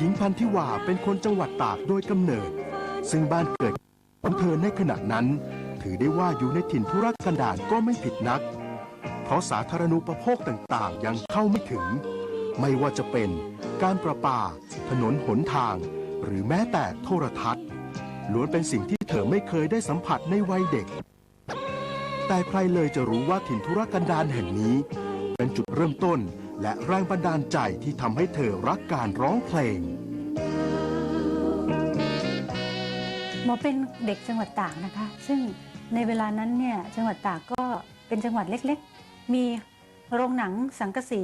หญิงพันธิวาเป็นคนจังหวัดตากโดยกำเนิด ซึ่งบ้านเกิดของเธอในขณะนั้น ถือได้ว่าอยู่ในถิ่นธุรกันดารก็ไม่ผิดนัก เพราะสาธารณูปโภคต่างๆ ยังเข้าไม่ถึง ไม่ว่าจะเป็นการประปา ถนนหนทาง หรือแม้แต่โทรทัศน์ล้วนเป็นสิ่งที่เธอไม่เคยได้สัมผัสในวัยเด็ก แต่ใครเลยจะรู้ว่าถิ่นธุรกันดารแห่งนี้ เป็นจุดเริ่มต้น และแรงบันดาลใจที่ทำให้เธอรักการร้องเพลง หมอเป็นเด็กจังหวัดตากนะคะ ซึ่งในเวลานั้นเนี่ยจังหวัดตากก็เป็นจังหวัดเล็กๆ มีโรงหนังสังกะสี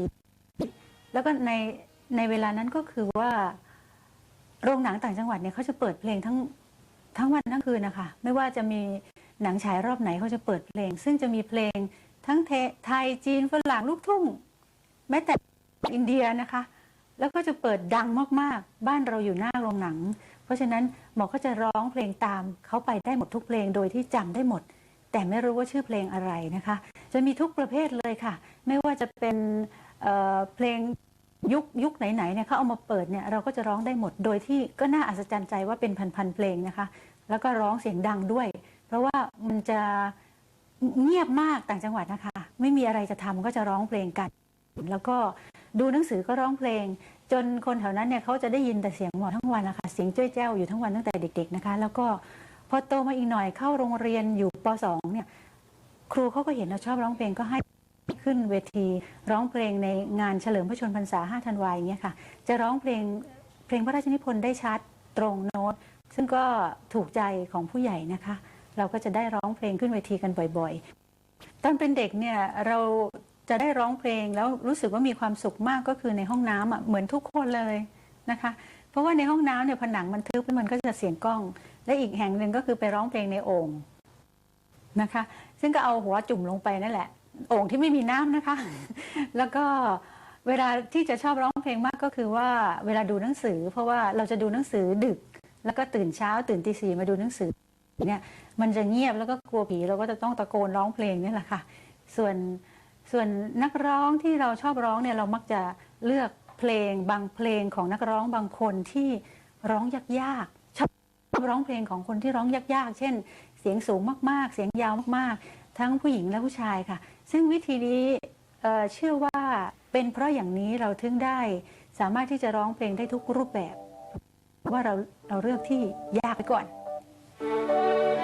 แล้วก็ในในเวลานั้นก็คือว่า โรงหนังต่างจังหวัดเนี่ยเขาจะเปิดเพลงทั้งทั้งวันทั้งคืนนะคะ ไม่ว่าจะมีหนังฉายรอบไหนเขาจะเปิดเพลง ซึ่งจะมีเพลงทั้งเทไทยจีนฝรั่งลูกทุ่ง แม้แต่อินเดียนะคะ แล้วก็จะเปิดดังมากๆ บ้านเราอยู่หน้าโรงหนัง เพราะฉะนั้นหมอก็จะร้องเพลงตามเขาไปได้หมดทุกเพลงโดยที่จำได้หมด แต่ไม่รู้ว่าชื่อเพลงอะไรนะคะ จะมีทุกประเภทเลยค่ะ ไม่ว่าจะเป็นเเพลงยุคยุคไหนๆเนี่ยเขาเอามาเปิดเนี่ยเราก็จะร้องได้หมดโดยที่ก็น่าอัศจรรย์ใจว่าเป็นพันๆเพลงนะคะ แล้วก็ร้องเสียงดังด้วย เพราะว่ามันจะเงียบมากต่างจังหวัดนะคะ ไม่มีอะไรจะทำก็จะร้องเพลงกัน แล้วก็ดูหนังสือก็ร้องเพลง จนคนแถวนั้นเนี่ยเขาจะได้ยินแต่เสียงหมอทั้งวันนะคะเสียงจ้อยแจ้วอยู่ทั้งวันตั้งแต่เด็กๆนะคะ แล้วก็พอโตมาอีกหน่อยเข้าโรงเรียนอยู่ป .2 เนี่ยครูเขาก็เห็นเราชอบร้องเพลงก็ให้ขึ้นเวทีร้องเพลงในงานเฉลิมพระชนมพรรษา 5 ธันวาอย่างเงี้ยค่ะ จะร้องเพลงเพลงพระราชนิพนธ์ได้ชัดตรงโน้ต ซึ่งก็ถูกใจของผู้ใหญ่นะคะ เราก็จะได้ร้องเพลงขึ้นเวทีกันบ่อยๆ ตอนเป็นเด็กเนี่ยเรา จะได้ร้องเพลงแล้วรู้สึกว่ามีความสุขมากก็คือในห้องน้ำอะเหมือนทุกคนเลยนะคะ เพราะว่าในห้องน้ำเนี่ยผนังมันทึบแล้วมันก็จะเสียงกล้อง และอีกแห่งหนึ่งก็คือไปร้องเพลงในโอ่งนะคะ ซึ่งก็เอาหัวจุ่มลงไปนั่นแหละโอ่งที่ไม่มีน้ำนะคะ แล้วก็เวลาที่จะชอบร้องเพลงมากก็คือว่าเวลาดูหนังสือ เพราะว่าเราจะดูหนังสือดึก แล้วก็ตื่นเช้าตื่นตีสี่มาดูหนังสือเนี่ยมันจะเงียบแล้วก็กลัวผีเราก็จะต้องตะโกนร้องเพลงนี่แหละค่ะ ส่วน ส่วนนักร้องที่เราชอบร้องเนี่ยเรามักจะเลือกเพลงบางเพลงของนักร้องบางคนที่ร้องยากๆชอบร้องเพลงของคนที่ร้องยากๆ เช่น เสียงสูงมากๆ เสียงยาวมากๆ ทั้งผู้หญิงและผู้ชายค่ะ ซึ่งวิธีนี้เชื่อว่าเป็นเพราะอย่างนี้เราถึงได้ สามารถที่จะร้องเพลงได้ทุกรูปแบบ ว่าเราเราเลือกที่ยากไปก่อน